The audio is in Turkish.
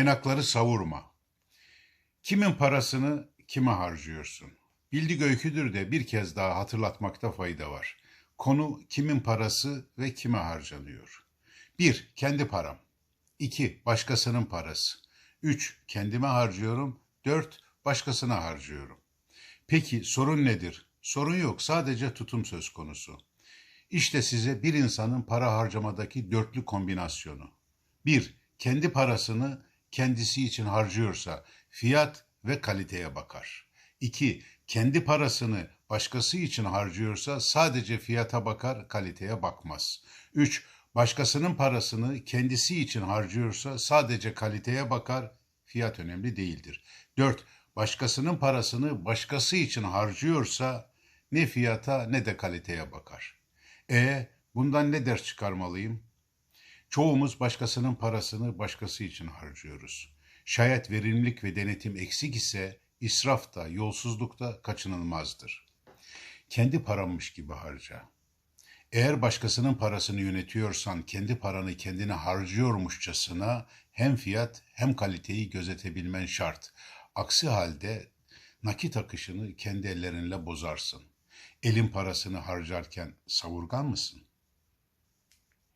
Kaynakları savurma. Kimin parasını kime harcıyorsun? Bildik öyküdür de bir kez daha hatırlatmakta fayda var. Konu kimin parası ve kime harcanıyor? 1. Kendi param. 2. Başkasının parası. 3. Kendime harcıyorum. 4. Başkasına harcıyorum. Peki sorun nedir? Sorun yok sadece tutum söz konusu. İşte size bir insanın para harcamadaki dörtlü kombinasyonu. 1. Kendi parasını kendisi için harcıyorsa fiyat ve kaliteye bakar. 2. Kendi parasını başkası için harcıyorsa sadece fiyata bakar, kaliteye bakmaz. 3. Başkasının parasını kendisi için harcıyorsa sadece kaliteye bakar, fiyat önemli değildir. 4. Başkasının parasını başkası için harcıyorsa ne fiyata ne de kaliteye bakar. E bundan ne ders çıkarmalıyım? Çoğumuz başkasının parasını başkası için harcıyoruz. Şayet verimlilik ve denetim eksik ise israf da yolsuzluk da kaçınılmazdır. Kendi paranmış gibi harca. Eğer başkasının parasını yönetiyorsan kendi paranı kendine harcıyormuşçasına hem fiyat hem kaliteyi gözetebilmen şart. Aksi halde nakit akışını kendi ellerinle bozarsın. Elin parasını harcarken savurgan mısın?